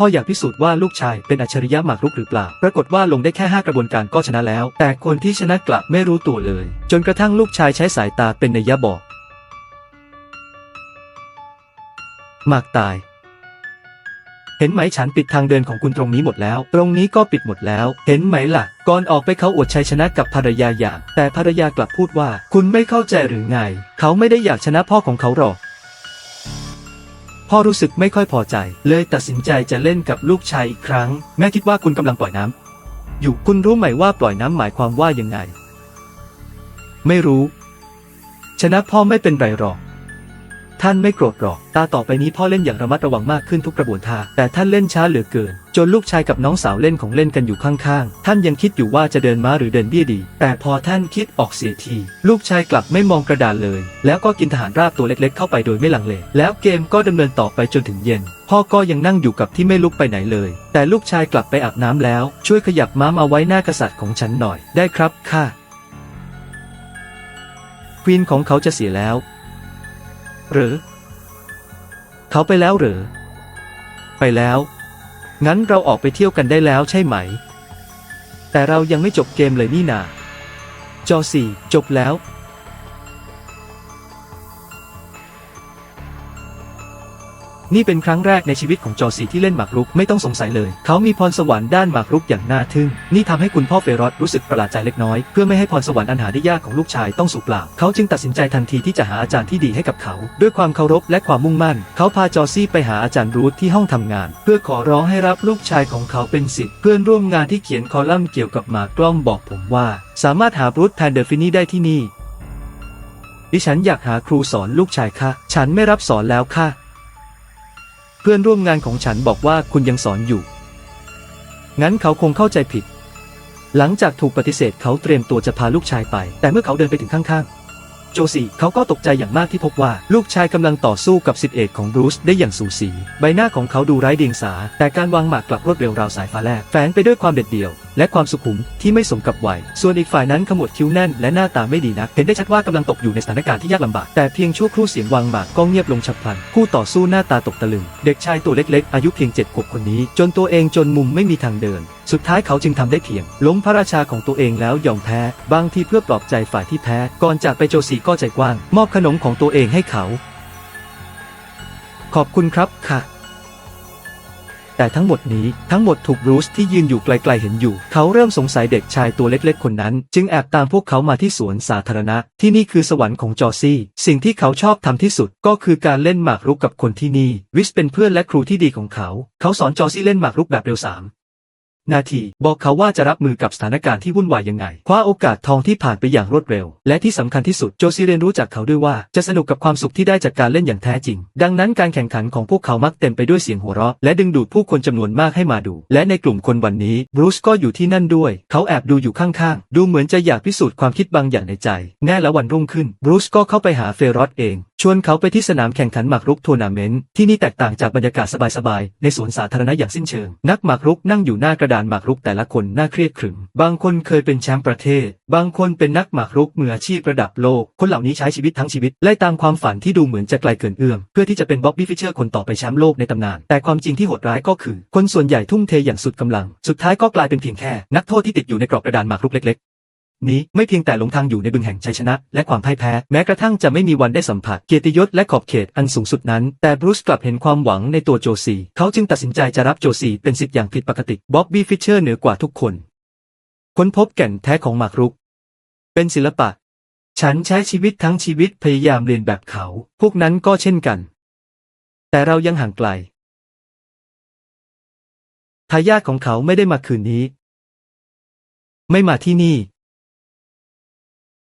พ่ออยากพิสูจน์ว่าลูกชายเป็นอัจฉริยะหมากรุกหรือเปล่า ปรากฏว่าลงได้แค่ 5 กระบวนการก็ชนะแล้ว แต่คนที่ชนะกลับไม่รู้ตัวเลย จนกระทั่งลูกชายใช้สายตาเป็นนัยยะบอก หมากตาย เห็นไหมฉันปิดทางเดินของคุณตรงนี้หมดแล้ว ตรงนี้ก็ปิดหมดแล้ว เห็นไหมล่ะ ก่อนออกไปเขาอวดชัยชนะกับภรรยาอย่าง แต่ภรรยากลับพูดว่า คุณไม่เข้าใจหรือไง เขาไม่ได้อยากชนะพ่อของเขาหรอก พ่อรู้สึกไม่ค่อยพอใจ เลยตัดสินใจจะเล่นกับลูกชายอีกครั้ง แม่คิดว่าคุณกำลังปล่อยน้ำอยู่คุณรู้ไหมว่าปล่อยน้ำหมายความว่ายังไง ไม่รู้ ชนะพ่อไม่เป็นไรหรอก ท่านไม่โกรธหรอก ตาต่อไปนี้พ่อเล่นอย่างระมัดระวังมากขึ้นทุกกระบวนท่าแต่ท่านเล่นช้าเหลือเกิน จนลูกชายกับน้องสาวเล่นของเล่นกันอยู่ข้างๆ ท่านยังคิดอยู่ว่าจะเดินม้าหรือเดินเบี้ยดี แต่พอท่านคิดออกเสียที ลูกชายกลับไม่มองกระดานเลย แล้วก็กินทหารราบตัวเล็กๆ เข้าไปโดยไม่ลังเล แล้วเกมก็ดำเนินต่อไปจนถึงเย็น พ่อก็ยังนั่งอยู่กับที่ไม่ลุกไปไหนเลย แต่ลูกชายกลับไปอาบน้ำแล้ว ช่วยขยับม้ามาไว้หน้ากษัตริย์ของฉันหน่อย ได้ครับค่ะควีนของเขาจะเสียแล้ว หรือ เขาไปแล้วหรือ ไปแล้ว งั้นเราออกไปเที่ยวกันได้แล้วใช่ไหม แต่เรายังไม่จบเกมเลยนี่นา จอสี่จบแล้ว นี่เป็นครั้งแรกในชีวิตของจอสีที่เล่นหมากรุกไม่ต้องสงสัยเลย เขามีพรสวรรค์ด้านหมากรุกอย่างน่าทึ่ง นี่ทำให้คุณพ่อเฟรอสรู้สึกประหลาดใจเล็กน้อย เพื่อไม่ให้พรสวรรค์อันหาได้ยากของลูกชายต้องสูญเปล่า เขาจึงตัดสินใจทันทีที่จะหาอาจารย์ที่ดีให้กับเขา ด้วยความเคารพและความมุ่งมั่น เขาพาจอซี่ไปหาอาจารย์รูทที่ห้องทำงาน เพื่อขอร้องให้รับลูกชายของเขาเป็นศิษย์เพื่อนร่วมงานที่เขียนคอลัมน์เกี่ยวกับหมากกล้องบอกผมว่า สามารถหารูทแทนเดอร์ฟินี่ได้ที่นี่ดิฉันอยากหาครูสอนลูกชายค่ะ ฉันไม่รับสอนแล้วค่ะ เพื่อนร่วมงานของฉันบอกว่าคุณยังสอนอยู่ งั้นเขาคงเข้าใจผิด หลังจากถูกปฏิเสธเขาเตรียมตัวจะพาลูกชายไป แต่เมื่อเขาเดินไปถึงข้างๆ โจซี่เขาก็ตกใจอย่างมากที่พบว่าลูกชายกำลังต่อสู้กับสิทธิเอกของบรูซได้อย่างสูสี ใบหน้าของเขาดูไร้เดียงสา แต่การวางหมากกลับรวดเร็วราวสายฟ้าแลบแฝงไปด้วยความเด็ดเดี่ยว และความสุขุมที่ไม่สมกับวัย ส่วนอีกฝ่ายนั้นขมวดคิ้วแน่นและหน้าตาไม่ดีนัก เห็นได้ชัดว่ากำลังตกอยู่ในสถานการณ์ที่ยากลำบาก แต่เพียงชั่วครู่เสียงวางหมากก็เงียบลงฉับพลัน คู่ต่อสู้หน้าตาตกตะลึง เด็กชายตัวเล็กๆ อายุเพียงเจ็ดขวบคนนี้ จนตัวเองจนมุมไม่มีทางเดิน สุดท้ายเขาจึงทำได้เพียง ล้มพระราชาของตัวเองแล้วยอมแพ้ บางทีเพื่อปลอบใจฝ่ายที่แพ้ ก่อนจากไปโจซีก็ใจกว้าง มอบขนมของตัวเองให้เขา ขอบคุณครับค่ะ แต่ทั้งหมดนี้ทั้งหมดถูกบรูซที่ยืนอยู่ไกลๆเห็นอยู่ เขาเริ่มสงสัยเด็กชายตัวเล็กๆคนนั้น จึงแอบตามพวกเขามาที่สวนสาธารณะ ที่นี่คือสวรรค์ของจอซี่ สิ่งที่เขาชอบทำที่สุดก็คือการเล่นหมากรุกกับคนที่นี่ วิสเป็นเพื่อนและครูที่ดีของเขา เขาสอนจอซี่เล่นหมากรุกแบบเร็วสาม นาที บอกเขาว่าจะรับมือกับสถานการณ์ที่วุ่นวายยังไง คว้าโอกาสทองที่ผ่านไปอย่างรวดเร็ว และที่สำคัญที่สุดโจซีเรียนรู้จากเขาด้วยว่าจะสนุกกับความสุขที่ได้จากการเล่นอย่างแท้จริง ดังนั้นการแข่งขันของพวกเขามักเต็มไปด้วยเสียงหัวเราะ และดึงดูดผู้คนจำนวนมากให้มาดู และในกลุ่มคนวันนี้บรูซก็อยู่ที่นั่นด้วย เขาแอบดูอยู่ข้างๆ ดูเหมือนจะอยากพิสูจน์ความคิดบางอย่างในใจ แน่ละวันรุ่งขึ้นบรูซก็เข้าไปหาเฟรอสเอง ชวนเขาไปที่สนามแข่งขันหมากรุกทัวร์นาเมนต์ที่นี่แตกต่างจากบรรยากาศสบายๆ ในสวนสาธารณะอย่างสิ้นเชิง นักหมากรุกนั่งอยู่หน้ากระดานหมากรุกแต่ละคนน่าเครียดขรึม บางคนเคยเป็นแชมป์ประเทศ บางคนเป็นนักหมากรุกมืออาชีพระดับโลก คนเหล่านี้ใช้ชีวิตทั้งชีวิตไล่ตามความฝันที่ดูเหมือนจะไกลเกินเอื้อมเพื่อที่จะเป็นบ๊อบบี้ฟิชเชอร์คนต่อไปแชมป์โลกในตำนาน แต่ความจริงที่โหดร้ายก็คือ คนส่วนใหญ่ทุ่มเทอย่างสุดกำลัง สุดท้ายก็กลายเป็นเพียงแค่ นักโทษที่ติดอยู่ในกรอบกระดานหมากรุกเล็กๆ นี้ไม่เพียงแต่หลงทางอยู่ในบึงแห่งชัยชนะ และความพ่ายแพ้ แม้กระทั่งจะไม่มีวันได้สัมผัสเกียรติยศและขอบเขตอันสูงสุดนั้น แต่บรูซกลับเห็นความหวังในตัวโจซีเขาจึงตัดสินใจจะรับโจซีเป็นสิทธิ์อย่างผิดปกติบ๊อบบี้ฟิชเชอร์เหนือกว่าทุกคน ค้นพบแก่นแท้ของหมากรุก เป็นศิลปะ ฉันใช้ชีวิตทั้งชีวิตพยายามเรียนแบบเขา พวกนั้นก็เช่นกัน แต่เรายังห่างไกลทายาทของเขาไม่ได้มาคืนนี้ ไม่มาที่นี่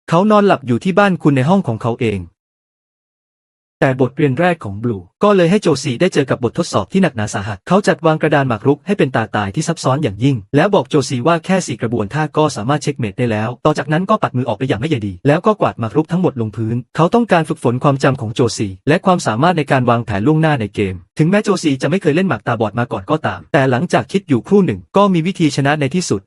เขานอนหลับอยู่ที่บ้านคุณในห้องของเขาเอง แต่บทเรียนแรกของบลูก็เลยให้โจซีได้เจอกับบททดสอบที่หนักหนาสาหัส เขาจัดวางกระดานหมากรุกให้เป็นตาตายที่ซับซ้อนอย่างยิ่ง แล้วบอกโจซีว่าแค่สี่กระบวนท่าก็สามารถเช็คเมตได้แล้ว ต่อจากนั้นก็ปัดมือออกไปอย่างไม่ใยดี แล้วก็กวาดหมากรุกทั้งหมดลงพื้น เขาต้องการฝึกฝนความจำของโจซีและความสามารถในการวางแผนล่วงหน้าในเกม ถึงแม้โจซีจะไม่เคยเล่นหมากตาบอดมาก่อนก็ตาม แต่หลังจากคิดอยู่ครู่หนึ่ง ก็มีวิธีชนะในที่สุด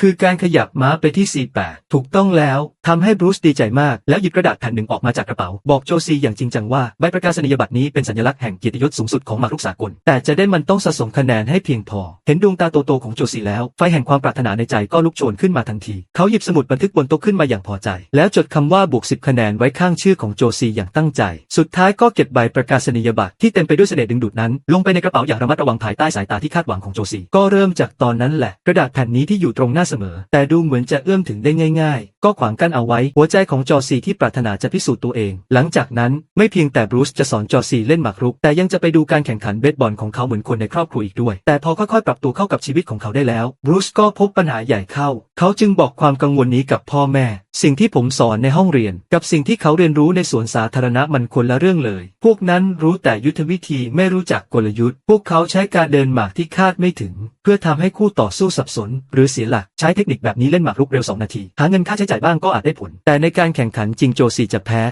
คือการขยับม้าไปที่48ถูกต้องแล้ว ทำให้บรูซดีใจมาก แล้วหยิบกระดาษแผ่นหนึ่งออกมาจากกระเป๋า บอกโจซีอย่างจริงจังว่าใบประกาศนียบัตรนี้เป็นสัญลักษณ์แห่งเกียรติยศสูงสุดของหมากรุกสากล แต่จะได้มันต้องสะสมคะแนนให้เพียงพอ เห็นดวงตาโตๆของโจซีแล้ว ไฟแห่งความปรารถนาในใจก็ลุกโชนขึ้นมาทันที เขาหยิบสมุดบันทึกบนโต๊ะขึ้นมาอย่างพอใจ แล้วจดคำว่าบวก10คะแนนไว้ข้างชื่อของโจซีอย่างตั้งใจ สุดท้ายก็เก็บใบประกาศนียบัตรที่เต็มไปด้วยเสน่ห์ดึงดูดนั้น ลงไปในกระเป๋าอย่างระมัดระวังภายใต้สายตาที่คาดหวังของโจซีก็เริ่มจากตอนนั้นแหละ กระดาษแผ่นนี้ที่อยู่ตรงหน้าเสมอ แต่ดูเหมือนจะเอื้อมถึงได้ง่าย ๆ ก็ขวางกั้นเอาไว้ หัวใจของจอซีที่ปรารถนาจะพิสูจน์ตัวเอง หลังจากนั้นไม่เพียงแต่บรูซจะสอนจอซีเล่นหมากรุก แต่ยังจะไปดูการแข่งขันเบสบอลของเขาเหมือนคนในครอบครัวอีกด้วย แต่พอค่อยๆ ปรับตัวเข้ากับชีวิตของเขาได้แล้วบรูซก็พบปัญหาใหญ่เข้า เขาจึงบอกความกังวลนี้กับพ่อแม่ สิ่งที่ผมสอนในห้องเรียน กับสิ่งที่เขาเรียนรู้ในสวนสาธารณะมันคนละเรื่องเลย พวกนั้นรู้แต่ยุทธวิธีไม่รู้จักกลยุทธ์ พวกเขาใช้การเดินหมากที่คาดไม่ถึง เพื่อทำให้คู่ต่อสู้สับสน หรือเสียหลัก ใช้เทคนิคแบบนี้เล่นหมากรุกเร็ว 2 นาที หาเงินค่าใช้จ่ายบ้างก็อาจได้ผล แต่ในการแข่งขันจริงโจซีจะแพ้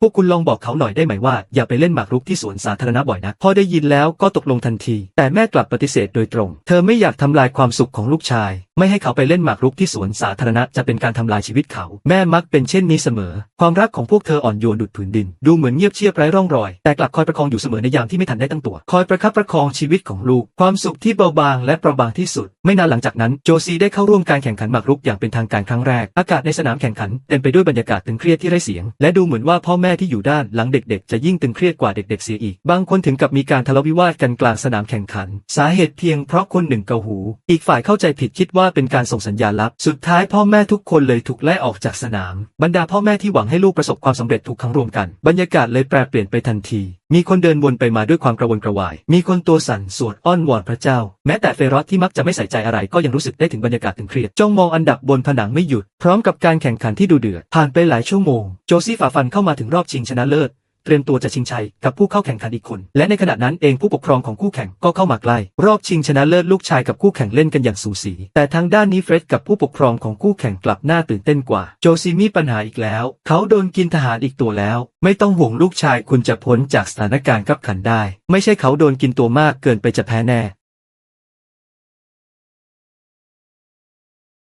พวกคุณลองบอกเขาหน่อยได้ไหมว่าอย่าไปเล่นหมากรุกที่สวนสาธารณะบ่อยนะพอได้ยินแล้วก็ตกลงทันที แต่แม่กลับปฏิเสธโดยตรง เธอไม่อยากทำลายความสุขของลูกชายไม่ให้เขาไปเล่นหมากรุกที่สวนสาธารณะจะเป็นการทำลายชีวิตเขา แม่มักเป็นเช่นนี้เสมอ ความรักของพวกเธออ่อนโยนดุดผืนดิน ดูเหมือนเงียบเชียบไร้ร่องรอย แต่กลับคอยประคองอยู่เสมอในยามที่ไม่ทันได้ตั้งตัว คอยประคับประคองชีวิตของลูก ความสุขที่เบาบางและประบางที่สุด ไม่นานหลังจากนั้นโจซีได้เข้าร่วมการแข่งขันหมากรุกอย่างเป็นทางการครั้งแรก อากาศในสนามแข่งขันเต็มไปด้วยบรรยากาศตึงเครียดที่ไร้เสียง และดูเหมือนว่าพ่อแม่ที่อยู่ด้านหลังเด็กๆ จะยิ่งตึงเครียดกว่าเด็กๆเสียอีก บางคนถึงกับมีการทะเลาะวิวาทกันกลางสนามแข่งขัน สาเหตุเพียงเพราะคนหนึ่งเกาหู อีกฝ่ายเข้าใจผิดคิดว่าเป็นการส่งสัญญาณลับ สุดท้ายพ่อแม่ทุกคนเลยถูกไล่ออกจากสนาม บรรดาพ่อแม่ที่หวังให้ลูกประสบความสำเร็จถูกขังรวมกัน บรรยากาศเลยแปรเปลี่ยนไปทันที มีคนเดินวนไปมาด้วยความกระวนกระวาย มีคนตัวสั่นสวดอ้อนวอนพระเจ้า แม้แต่เฟรอสที่มักจะไม่ใส่ใจอะไรก็ยังรู้สึกได้ถึงบรรยากาศตึงเครียดจ้องมองอันดับบนผนังไม่หยุด พร้อมกับการแข่งขันที่ดูเดือดผ่านไปหลายชั่วโมง โจซี่ฝ่าฟันเข้ามาถึงรอบชิงชนะเลิศ เตรียมตัวจะชิงชัยกับผู้เข้าแข่งขันอีกคน และในขณะนั้นเองผู้ปกครองของคู่แข่งก็เข้ามาใกล้รอบชิงชนะเลิศลูกชายกับคู่แข่งเล่นกันอย่างสูสี แต่ทางด้านนี้เฟร็ดกับผู้ปกครองของคู่แข่งกลับน่าตื่นเต้นกว่า โจซีมีปัญหาอีกแล้ว เขาโดนกินทหารอีกตัวแล้ว ไม่ต้องห่วงลูกชายคุณจะพ้นจากสถานการณ์กับขันได้ ไม่ใช่เขาโดนกินตัวมากเกินไปจะแพ้แน่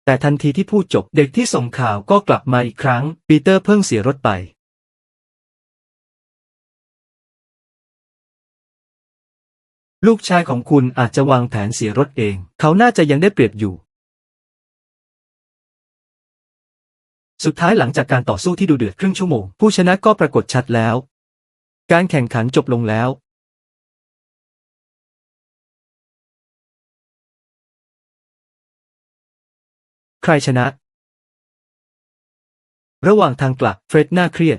แต่ทันทีที่พูดจบเด็กที่ส่งข่าวก็กลับมาอีกครั้ง ปีเตอร์เพิ่งเสียรถไป ลูกชายของคุณอาจจะวางแผนเสียรถเอง เขาน่าจะยังได้เปรียบอยู่ สุดท้ายหลังจากการต่อสู้ที่ดูเดือดครึ่งชั่วโมง ผู้ชนะก็ปรากฏชัดแล้ว การแข่งขันจบลงแล้ว ใครชนะ ระหว่างทางกลับเฟร็ดน่าเครียด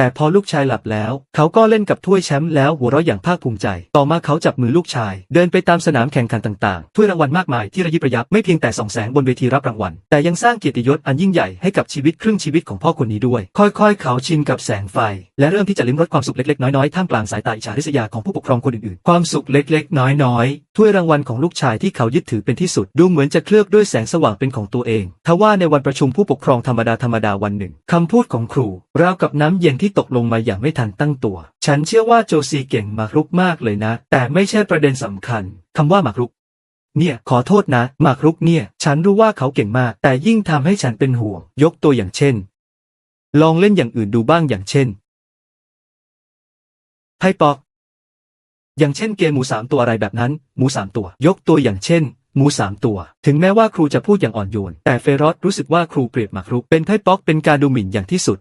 แต่พอลูกชายหลับแล้ว เขาก็เล่นกับถ้วยแชมป์แล้วหัวเราะอย่างภาคภูมิใจ ต่อมาเขาจับมือลูกชาย เดินไปตามสนามแข่งขันต่างๆ ถ้วยรางวัลมากมายที่ระยิบระยับไม่เพียงแต่ส่องแสงบนเวทีรับรางวัล แต่ยังสร้างเกียรติยศอันยิ่งใหญ่ให้กับชีวิตครึ่งชีวิตของพ่อคนนี้ด้วย ค่อยๆ เขาชินกับแสงไฟ และเริ่มที่จะลิ้มรสความสุขเล็กๆ น้อยๆ ท่ามกลางสายตาอิจฉาริษยาของผู้ปกครองคนอื่นๆ ความสุขเล็กๆ น้อยๆ ถ้วยรางวัลของลูกชายที่เขายึดถือเป็นที่สุด ดูเหมือนจะเคลือบด้วยแสงสว่างเป็นของตัวเอง ทว่าในวันประชุมผู้ปกครองธรรมดาธรรมดาวันหนึ่งคำพูดของครูราวกับน้ำเย็นที่ตกลงมาอย่างไม่ทันตั้งตัว ฉันเชื่อว่าโจซีเก่งหมากรุกมากเลยนะ แต่ไม่ใช่ประเด็นสำคัญคำว่าหมากรุก เนี่ย ขอโทษนะหมากรุกเนี่ย ฉันรู้ว่าเขาเก่งมาก แต่ยิ่งทำให้ฉันเป็นห่วง ยกตัวอย่างเช่น ลองเล่นอย่างอื่นดูบ้างอย่างเช่นไพ่ปอก อย่างเช่นเกมหมูสามตัวอะไรแบบนั้น หมูสามตัว ยกตัวอย่างเช่นหมูสามตัว ถึงแม้ว่าครูจะพูดอย่างอ่อนโยน แต่เฟรอสรู้สึกว่าครูเปรียบหมากรุกเป็นไพ่ป๊อกเป็นการดูหมิ่นอย่างที่สุด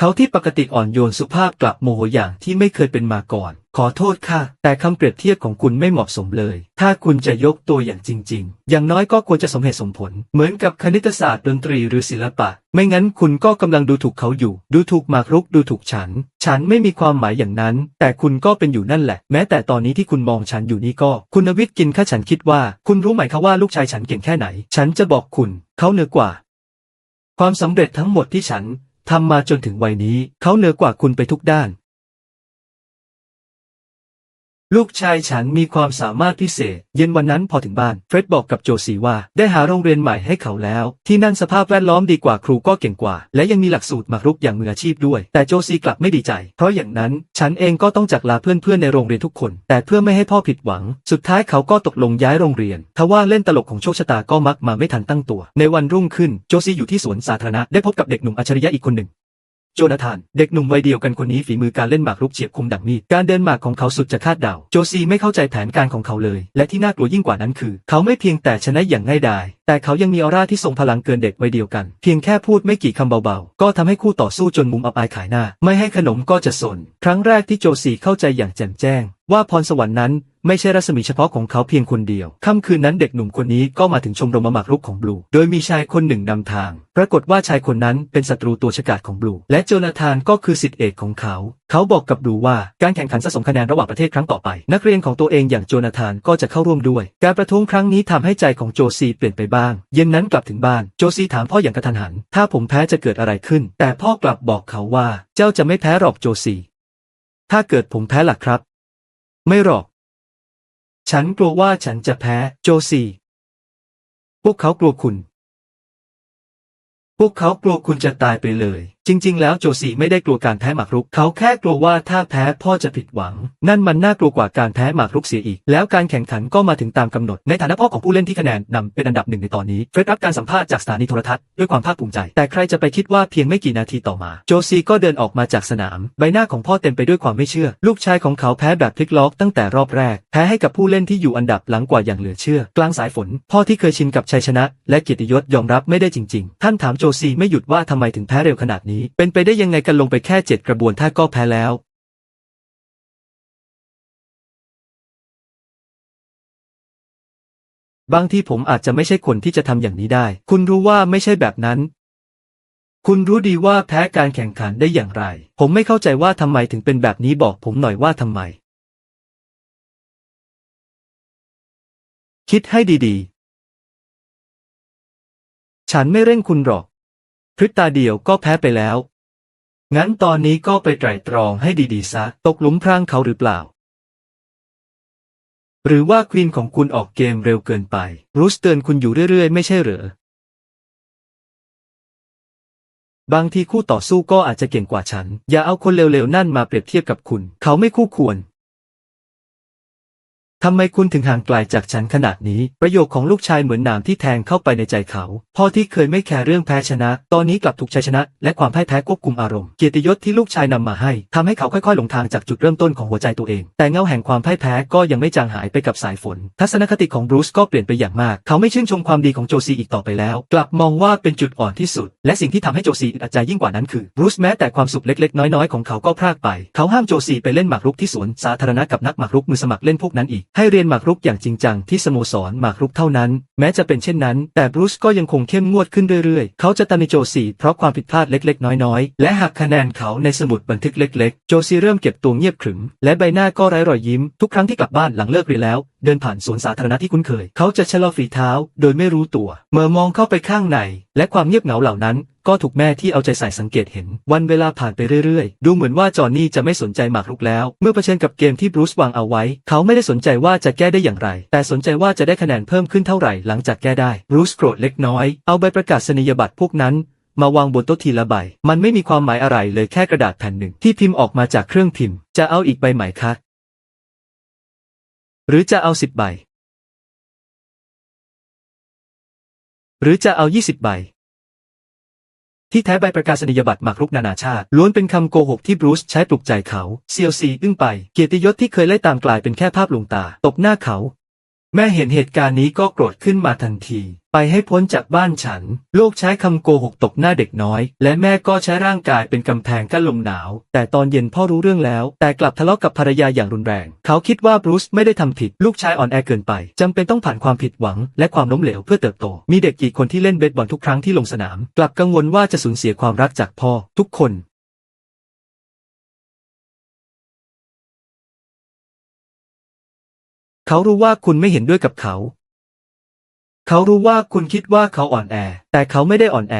เขาที่ปกติอ่อนโยนสุภาพกลับโมโหอย่างที่ไม่เคยเป็นมาก่อน ขอโทษค่ะ แต่คำเปรียบเทียบของคุณไม่เหมาะสมเลย ถ้าคุณจะยกตัวอย่างจริง ๆ อย่างน้อยก็ควรจะสมเหตุสมผล เหมือนกับคณิตศาสตร์ดนตรีหรือศิลปะ ไม่งั้นคุณก็กำลังดูถูกเขาอยู่ ดูถูกมากรุก ดูถูกฉัน ฉันไม่มีความหมายอย่างนั้น แต่คุณก็เป็นอยู่นั่นแหละ แม้แต่ตอนนี้ที่คุณมองฉันอยู่นี่ก็ คุณวิทย์กินข้าฉันคิดว่า คุณรู้ไหมคะว่าลูกชายฉันเก่งแค่ไหน ฉันจะบอกคุณ เขาเหนือกว่า ความสำเร็จทั้งหมดที่ฉัน ทำมาจนถึงวัยนี้ เขาเหนือกว่าคุณไปทุกด้าน ลูกชายฉันมีความสามารถพิเศษ เย็นวันนั้นพอถึงบ้าน เฟร็ดบอกกับโจซีว่า ได้หาโรงเรียนใหม่ให้เขาแล้ว ที่นั่นสภาพแวดล้อมดีกว่าครูก็เก่งกว่า และยังมีหลักสูตรมารุกอย่างมืออาชีพด้วย แต่โจซีกลับไม่ดีใจ เพราะอย่างนั้น ฉันเองก็ต้องจากลาเพื่อนๆในโรงเรียนทุกคน แต่เพื่อไม่ให้พ่อผิดหวัง สุดท้ายเขาก็ตกลงย้ายโรงเรียนทว่าเล่นตลกของโชคชะตาก็มักมาไม่ทันตั้งตัว ในวันรุ่งขึ้นโจซีอยู่ที่สวนสาธารณะได้พบกับเด็กหนุ่มอัจฉริยะอีกคนหนึ่ง โจนาธาน เด็กหนุ่มวัยเดียวกันคนนี้ฝีมือการเล่นหมากรุกเฉียบคมดังมีด การเดินหมากของเขาสุดจะคาดเดา โจซีไม่เข้าใจแผนการของเขาเลย และที่น่ากลัวยิ่งกว่านั้นคือ เขาไม่เพียงแต่ชนะอย่างง่ายดาย แต่เขายังมีออร่าที่ทรงพลังเกินเด็กวัยเดียวกัน เพียงแค่พูดไม่กี่คำเบาๆ ก็ทำให้คู่ต่อสู้จนมุมอับอายขายหน้า ไม่ให้ขนมก็จะสน ครั้งแรกที่โจซีเข้าใจอย่างแจ่มแจ้ง ว่าพรสวรรค์นั้น ไม่ใช่รัศมีเฉพาะของเขาเพียงคนเดียว ค่ำคืนนั้นเด็กหนุ่มคนนี้ก็มาถึงชมรมหมากรุกของบลู โดยมีชายคนหนึ่งนำทาง ปรากฏว่าชายคนนั้นเป็นศัตรูตัวฉกาจของบลู และโจนาธานก็คือสิทธิเอกของเขา เขาบอกกับบลูว่าการแข่งขันสะสมคะแนนระหว่างประเทศครั้งต่อไป นักเรียนของตัวเองอย่างโจนาธานก็จะเข้าร่วมด้วย การประท้วงครั้งนี้ทำให้ใจของโจซีเปลี่ยนไปบ้าง เย็นนั้นกลับถึงบ้าน โจซีถามพ่ออย่างกระทันหัน ถ้าผมแพ้จะเกิดอะไรขึ้น แต่พ่อกลับบอกเขาว่า เจ้าจะไม่แพ้หรอกโจซี ถ้าเกิดผมแพ้ล่ะครับ ไม่หรอก ฉันกลัวว่าฉันจะแพ้ โจซีพวกเขากลัวคุณ พวกเขากลัวคุณจะตายไปเลย จริง ๆ แล้วโจซีไม่ได้กลัวการแพ้หมากรุก เขาแค่กลัวว่าถ้าแพ้พ่อจะผิดหวัง นั่นมันน่ากลัวกว่าการแพ้หมากรุกเสียอีก แล้วการแข่งขันก็มาถึงตามกำหนด ในฐานะพ่อของผู้เล่นที่คะแนนนำเป็นอันดับหนึ่งในตอนนี้เฟรดรับการสัมภาษณ์จากสถานีโทรทัศน์ด้วยความภาคภูมิใจ แต่ใครจะไปคิดว่าเพียงไม่กี่นาทีต่อมา โจซีก็เดินออกมาจากสนาม ใบหน้าของพ่อเต็มไปด้วยความไม่เชื่อ ลูกชายของเขาแพ้แบบพลิกล็อกตั้งแต่รอบแรก แพ้ให้กับผู้เล่นที่อยู่อันดับหลังกว่าอย่างเหลือเชื่อ กลางสายฝน พ่อที่เคยชินกับชัยชนะ และเกียรติยศยอมรับไม่ได้จริง ๆ ท่านถามโจซีไม่หยุดว่าทำไมถึงแพ้เร็วขนาดนี้เป็นไปได้ยังไงกันลงไปแค่เจ็ดกระบวนท่าก็แพ้แล้วบางที่ผมอาจจะไม่ใช่คนที่จะทำอย่างนี้ได้ คุณรู้ว่าไม่ใช่แบบนั้น คุณรู้ดีว่าแพ้การแข่งขันได้อย่างไร ผมไม่เข้าใจว่าทำไมถึงเป็นแบบนี้บอกผมหน่อยว่าทำไม คิดให้ดีๆ ฉันไม่เร่งคุณหรอก พริบตาเดียวก็แพ้ไปแล้ว งั้นตอนนี้ก็ไปไตร่ตรองให้ดีๆซะ ตกหลุมพรางเขาหรือเปล่า หรือว่าควีนของคุณออกเกมเร็วเกินไป รูสเตือนคุณอยู่เรื่อยๆ ไม่ใช่เหรอ บางทีคู่ต่อสู้ก็อาจจะเก่งกว่าฉัน อย่าเอาคนเร็วๆ นั่นมาเปรียบเทียบกับคุณ เขาไม่คู่ควร ทำไมคุณถึงห่างไกลจากฉันขนาดนี้ ประโยคของลูกชายเหมือนหนามที่แทงเข้าไปในใจเขา พ่อที่เคยไม่แคร์เรื่องแพ้ชนะ ตอนนี้กลับถูกชัยชนะ และความพ่ายแพ้ควบคุมอารมณ์ เกียรติยศที่ลูกชายนำมาให้ทำให้เขาค่อยๆ หลงทางจากจุดเริ่มต้นของหัวใจตัวเอง แต่เงาแห่งความพ่ายแพ้ก็ยังไม่จางหายไปกับสายฝน ทัศนคติของบรูซก็เปลี่ยนไปอย่างมาก เขาไม่ชื่นชมความดีของโจซีอีกต่อไปแล้ว กลับมองว่าเป็นจุดอ่อนที่สุด และสิ่งที่ทำให้โจซีอึดอัดใจยิ่งกว่านั้นคือบรูซแม้แต่ความสุขเล็กๆ น้อยๆ ของเขาก็พรากไป เขาห้ามโจซีไปเล่นหมากรุกที่สวนสาธารณะกับนักหมากรุกมือสมัครเล่นพวกนั้นอีก ให้เรียนหมากรุกอย่างจริงจังที่สโมสรหมากรุกเท่านั้น แม้จะเป็นเช่นนั้น แต่บรูซก็ยังคงเข้มงวดขึ้นเรื่อยๆ เขาจะตำหนิโจซีเพราะความผิดพลาดเล็กๆ น้อยๆ และหักคะแนนเขาในสมุดบันทึกเล็กๆ โจซีเริ่มเก็บตัวเงียบขรึม และใบหน้าก็ไร้รอยยิ้ม ทุกครั้งที่กลับบ้านหลังเลิกเรียนแล้ว เดินผ่านสวนสาธารณะที่คุ้นเคย เขาจะชะลอฝีเท้า โดยไม่รู้ตัว เมื่อมองเข้าไปข้างใน และความเงียบเหงาเหล่านั้นก็ถูกแม่ที่เอาใจใส่สังเกตเห็น วันเวลาผ่านไปเรื่อยๆ ดูเหมือนว่าจอห์นนี่จะไม่สนใจหมากรุกแล้ว เมื่อเผชิญกับเกมที่บรูซวางเอาไว้ เขาไม่ได้สนใจว่าจะแก้ได้อย่างไร แต่สนใจว่าจะได้คะแนนเพิ่มขึ้นเท่าไหร่หลังจากแก้ได้บรูซโกรธเล็กน้อย เอาใบประกาศนียบัตรพวกนั้นมาวางบนโต๊ะทีละใบ มันไม่มีความหมายอะไรเลยแค่กระดาษแผ่นหนึ่งที่พิมพ์ออกมาจากเครื่องพิมพ์ จะเอาอีกใบไหมคะ หรือจะเอาสิบใบ หรือจะเอายี่สิบใบ ที่แท้ใบประกาศนียบัตรหมากรุกนานาชาติ ล้วนเป็นคำโกหกที่บรูซใช้ปลุกใจเขาเซียวซีอึ้งไป เกียรติยศที่เคยไล่ตามกลายเป็นแค่ภาพลวงตา ตบหน้าเขา แม่เห็นเหตุการณ์นี้ก็โกรธขึ้นมาทันที ไปให้พ้นจากบ้านฉันโลกใช้คำโกหกตบหน้าเด็กน้อย และแม่ก็ใช้ร่างกายเป็นกำแพงกั้นลมหนาว แต่ตอนเย็นพ่อรู้เรื่องแล้ว แต่กลับทะเลาะกับภรรยาอย่างรุนแรง เขาคิดว่าบรูซไม่ได้ทำผิด ลูกชายอ่อนแอเกินไปจำเป็นต้องผ่านความผิดหวัง และความล้มเหลวเพื่อเติบโต มีเด็กกี่คนที่เล่นเบสบอลทุกครั้งที่ลงสนาม กลับกังวลว่าจะสูญเสียความรักจากพ่อ ทุกคน เขารู้ว่าคุณไม่เห็นด้วยกับเขา เขารู้ว่าคุณคิดว่าเขาอ่อนแอ แต่เขาไม่ได้อ่อนแอ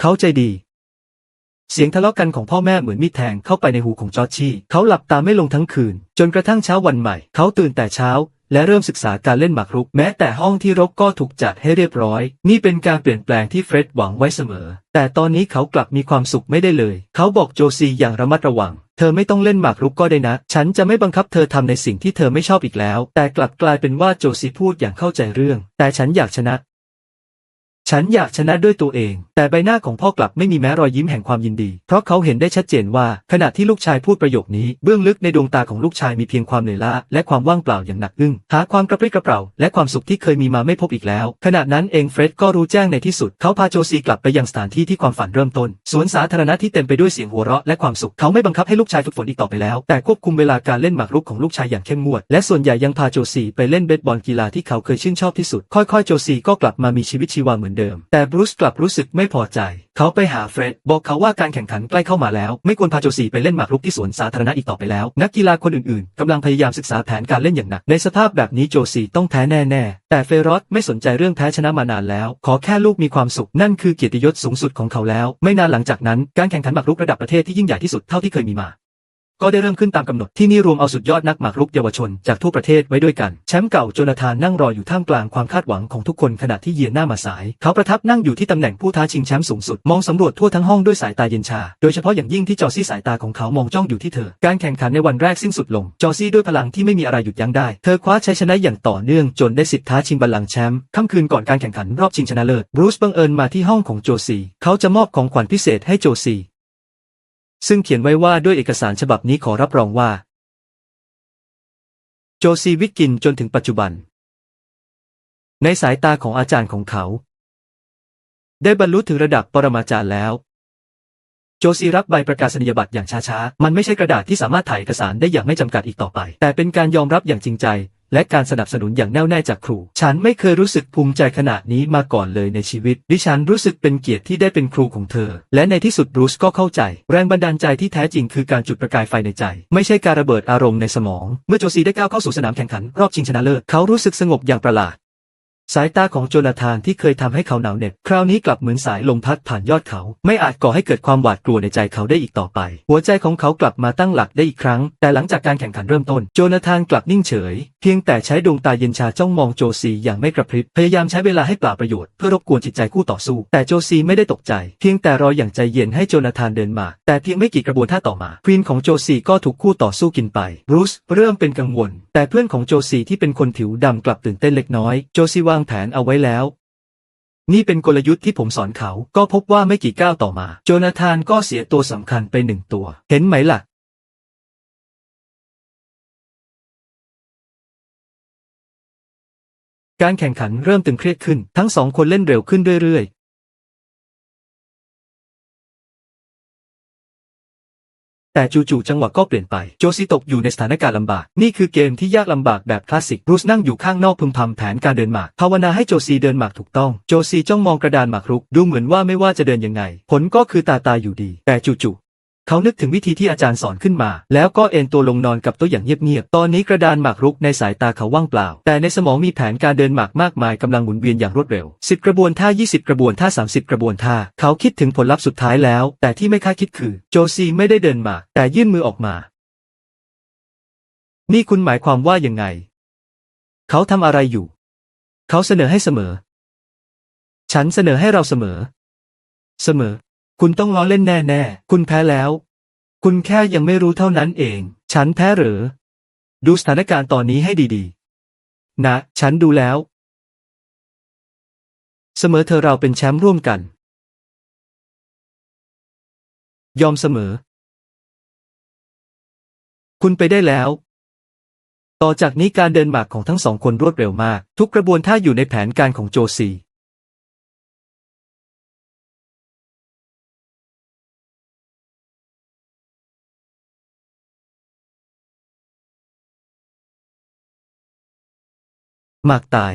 เขาใจดี เสียงทะเลาะกันของพ่อแม่เหมือนมีดแทงเข้าไปในหูของจอร์ชี่ เขาหลับตาไม่ลงทั้งคืน จนกระทั่งเช้าวันใหม่ เขาตื่นแต่เช้า และเริ่มศึกษาการเล่นหมากรุก แม้แต่ห้องที่รกก็ถูกจัดให้เรียบร้อย นี่เป็นการเปลี่ยนแปลงที่เฟร็ดหวังไว้เสมอ แต่ตอนนี้เขากลับมีความสุขไม่ได้เลย เขาบอกโจซีอย่างระมัดระวัง เธอไม่ต้องเล่นหมากรุกก็ได้นะ ฉันจะไม่บังคับเธอทำในสิ่งที่เธอไม่ชอบอีกแล้ว แต่กลับกลายเป็นว่าโจซีพูดอย่างเข้าใจเรื่อง แต่ฉันอยากชนะ ฉันอยากชนะด้วยตัวเอง แต่ใบหน้าของพ่อกลับไม่มีแม้รอยยิ้มแห่งความยินดี เพราะเขาเห็นได้ชัดเจนว่า ขณะที่ลูกชายพูดประโยคนี้ เบื้องลึกในดวงตาของลูกชายมีเพียงความเหนื่อยล้าและความว่างเปล่าอย่างหนักอึ้ง หาความกระปรี้กระเปร่าและความสุขที่เคยมีมาไม่พบอีกแล้ว ขณะนั้นเองเฟร็ดก็รู้แจ้งในที่สุด เขาพาโจซีกลับไปยังสถานที่ที่ความฝันเริ่มต้น สวนสาธารณะที่เต็มไปด้วยเสียงหัวเราะและความสุข เขาไม่บังคับให้ลูกชายฝึกฝนอีกต่อไปแล้ว แต่ควบคุมเวลาการเล่นหมากรุกของลูกชายอย่างเข้มงวด และส่วนใหญ่ยังพาโจซีไปเล่นเบสบอลกีฬาที่เขาเคยชื่นชอบที่สุด ค่อยๆ โจซีก็กลับมามีชีวิตชีวาเหมือนเดิมแต่บรูซกลับรู้สึกไม่พอใจ เขาไปหาเฟร็ดบอกเขาว่าการแข่งขันใกล้เข้ามาแล้ว ไม่ควรพาโจซีไปเล่นหมากรุกที่สวนสาธารณะอีกต่อไปแล้ว นักกีฬาคนอื่นๆกำลังพยายามศึกษาแผนการเล่นอย่างหนัก ในสภาพแบบนี้โจซีต้องแพ้แน่ๆ แต่เฟรอสไม่สนใจเรื่องแพ้ชนะมานานแล้ว ขอแค่ลูกมีความสุขนั่นคือเกียรติยศสูงสุดของเขาแล้ว ไม่นานหลังจากนั้นการแข่งขันหมากรุกระดับประเทศที่ยิ่งใหญ่ที่สุดเท่าที่เคยมีมา ก็ได้เริ่มขึ้นตามกำหนดที่นี่รวมเอาสุดยอดนักหมากรุกเยาวชนจากทั่วประเทศไว้ด้วยกัน แชมป์เก่าโจนาธานนั่งรออยู่ท่ามกลางความคาดหวังของทุกคนขณะที่เยียนหน้ามาสาย เขาประทับนั่งอยู่ที่ตำแหน่งผู้ท้าชิงแชมป์สูงสุด มองสำรวจทั่วทั้งห้องด้วยสายตาเย็นชา โดยเฉพาะอย่างยิ่งที่จอซี่สายตาของเขามองจ้องอยู่ที่เธอ การแข่งขันในวันแรกสิ้นสุดลง จอซี่ด้วยพลังที่ไม่มีอะไรหยุดยั้งได้ เธอคว้าชัยชนะอย่างต่อเนื่องจนได้สิทธิ์ท้าชิงบัลลังก์แชมป์ค่ำคืนก่อนการแข่งขันรอบชิงชนะเลิศบรูซบังเอิญมาที่ห้องของโจซีเขาจะมอบของขวัญพิเศษให้โจซี ซึ่งเขียนไว้ว่าด้วยเอกสารฉบับนี้ขอรับรองว่า โจซีวิทกินจนถึงปัจจุบัน ในสายตาของอาจารย์ของเขา ได้บรรลุถึงระดับปรมาจารย์แล้ว โจซีรับใบประกาศนียบัตรอย่างช้าๆ มันไม่ใช่กระดาษที่สามารถถ่ายเอกสารได้อย่างไม่จำกัดอีกต่อไป แต่เป็นการยอมรับอย่างจริงใจ และการสนับสนุนอย่างแน่วแน่จากครู ฉันไม่เคยรู้สึกภูมิใจขนาดนี้มาก่อนเลยในชีวิต ดิฉันรู้สึกเป็นเกียรติที่ได้เป็นครูของเธอ และในที่สุดบรูซก็เข้าใจ แรงบันดาลใจที่แท้จริงคือการจุดประกายไฟในใจ ไม่ใช่การระเบิดอารมณ์ในสมอง เมื่อโจซีได้ก้าวเข้าสู่สนามแข่งขันรอบชิงชนะเลิศเขารู้สึกสงบอย่างประหลาด สายตาของโจนาธานที่เคยทำให้เขาหนาวเหน็บ คราวนี้กลับเหมือนสายลมพัดผ่านยอดเขา ไม่อาจก่อให้เกิดความหวาดกลัวในใจเขาได้อีกต่อไป หัวใจของเขากลับมาตั้งหลักได้อีกครั้ง แต่หลังจากการแข่งขันเริ่มต้น โจนาธานกลับนิ่งเฉย เพียงแต่ใช้ดวงตาเย็นชาจ้องมองโจซีอย่างไม่กระพริบ พยายามใช้เวลาให้เปล่าประโยชน์เพื่อรบกวนจิตใจคู่ต่อสู้ แต่โจซีไม่ได้ตกใจ เพียงแต่รออย่างใจเย็นให้โจนาธานเดินมา แต่เพียงไม่กี่กระบวนท่าต่อมาควีนของโจซีก็ถูกคู่ต่อสู้กินไปบรูซเริ่มเป็นกังวลแต่เพื่อนของโจซีที่เป็นคนผิวดำกลับตื่นเต้นเล็กน้อย โจซีวางแผนเอาไว้แล้ว นี่เป็นกลยุทธ์ที่ผมสอนเขา ก็พบว่าไม่กี่ก้าวต่อมา โจนาธานก็เสียตัวสำคัญไปหนึ่งตัว เห็นไหมล่ะ การแข่งขันเริ่มตึงเครียดขึ้น ทั้งสองคนเล่นเร็วขึ้นเรื่อย แต่จู่ๆจังหวะก็เปลี่ยนไป โจซีตกอยู่ในสถานการณ์ลำบาก นี่คือเกมที่ยากลำบากแบบคลาสสิกบรูซนั่งอยู่ข้างนอกพึมพำแผนการเดินหมาก ภาวนาให้โจซีเดินหมากถูกต้อง โจซีจ้องมองกระดานหมากรุก ดูเหมือนว่าไม่ว่าจะเดินยังไง ผลก็คือตาตาอยู่ดี แต่จู่ๆ เขานึกถึงวิธีที่อาจารย์สอนขึ้นมา แล้วก็เอนตัวลงนอนกับโต๊ะอย่างเงียบๆ ตอนนี้กระดานหมากรุกในสายตาเขาว่างเปล่า แต่ในสมองมีแผนการเดินหมากมากมายกำลังหมุนเวียนอย่างรวดเร็ว 10 กระบวนท่า 20 กระบวนท่า 30 กระบวนท่า เขาคิดถึงผลลัพธ์สุดท้ายแล้ว แต่ที่ไม่คาดคิดคือ โจซีไม่ได้เดินหมาก แต่ยื่นมือออกมา นี่คุณหมายความว่ายังไง เขาทำอะไรอยู่ เขาเสนอให้เสมอ ฉันเสนอให้เราเสมอ เสมอ คุณต้องล้อเล่นแน่ๆคุณแพ้แล้ว คุณแค่ยังไม่รู้เท่านั้นเอง ฉันแพ้หรือ ดูสถานการณ์ตอนนี้ให้ดีๆ นะ ฉันดูแล้ว เสมอเธอเราเป็นแชมป์ร่วมกัน ยอมเสมอ คุณไปได้แล้วต่อจากนี้การเดินหมากของทั้งสองคนรวดเร็วมาก ทุกกระบวนท่าอยู่ในแผนการของโจซี หมากตาย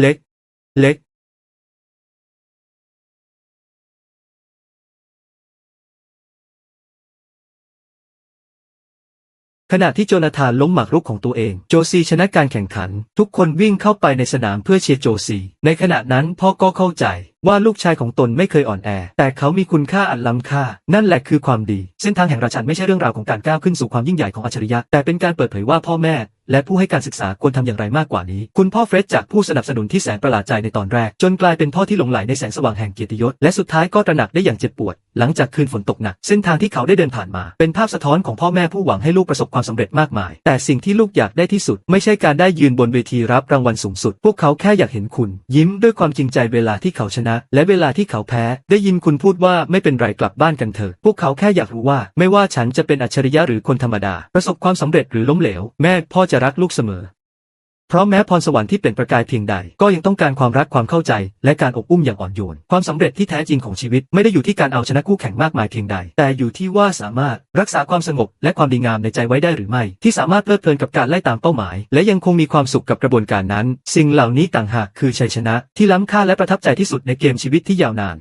เล็ก เล็ก ขณะที่โจนาธานล้มหมากรุกของตัวเอง โจซีชนะการแข่งขัน ทุกคนวิ่งเข้าไปในสนามเพื่อเชียร์โจซี ในขณะนั้นพ่อก็เข้าใจ ว่าลูกชายของตนไม่เคยอ่อนแอ แต่เขามีคุณค่าอันล้ำค่า นั่นแหละคือความดี เส้นทางแห่งราชันไม่ใช่เรื่องราวของการก้าวขึ้นสู่ความยิ่งใหญ่ของอัจฉริยะ แต่เป็นการเปิดเผยว่าพ่อแม่ และผู้ให้การศึกษาควรทำอย่างไรมากกว่านี้ คุณพ่อเฟร็ดจากผู้สนับสนุนที่แสนประหลาดใจในตอนแรก จนกลายเป็นพ่อที่หลงไหลในแสงสว่างแห่งเกียรติยศ และสุดท้ายก็ตระหนักได้อย่างเจ็บปวด หลังจากคืนฝนตกหนัก เส้นทางที่เขาได้เดินผ่านมา เป็นภาพสะท้อนของพ่อแม่ผู้หวังให้ลูกประสบความสำเร็จมากมาย แต่สิ่งที่ลูกอยากได้ที่สุด ไม่ใช่การได้ยืนบนเวทีรับรางวัลสูงสุด พวกเขาแค่อยากเห็นคุณ ยิ้มด้วยความจริงใจเวลาที่เขาชนะและเวลาที่เขาแพ้ ได้ยินคุณพูดว่าไม่เป็นไรกลับบ้านกันเถอะ พวกเขาแค่อยากรู้ว่า ไม่ว่าฉันจะเป็นอัจฉริยะหรือคนธรรมดา ประสบความสำเร็จหรือล้มเหลว แม่พ่อจะรักลูกเสมอ เพราะแม้พรสวรรค์ที่เป็นประกายเพียงใด ก็ยังต้องการความรักความเข้าใจ และการอบอุ้มอย่างอ่อนโยน ความสำเร็จที่แท้จริงของชีวิตไม่ได้อยู่ที่การเอาชนะคู่แข่งมากมายเพียงใด แต่อยู่ที่ว่าสามารถรักษาความสงบและความดีงามในใจไว้ได้หรือไม่ ที่สามารถเพลิดเพลินกับการไล่ตามเป้าหมาย และยังคงมีความสุขกับกระบวนการนั้น สิ่งเหล่านี้ต่างหากคือชัยชนะ ที่ล้ำค่าและประทับใจที่สุดในเกมชีวิตที่ยาวนาน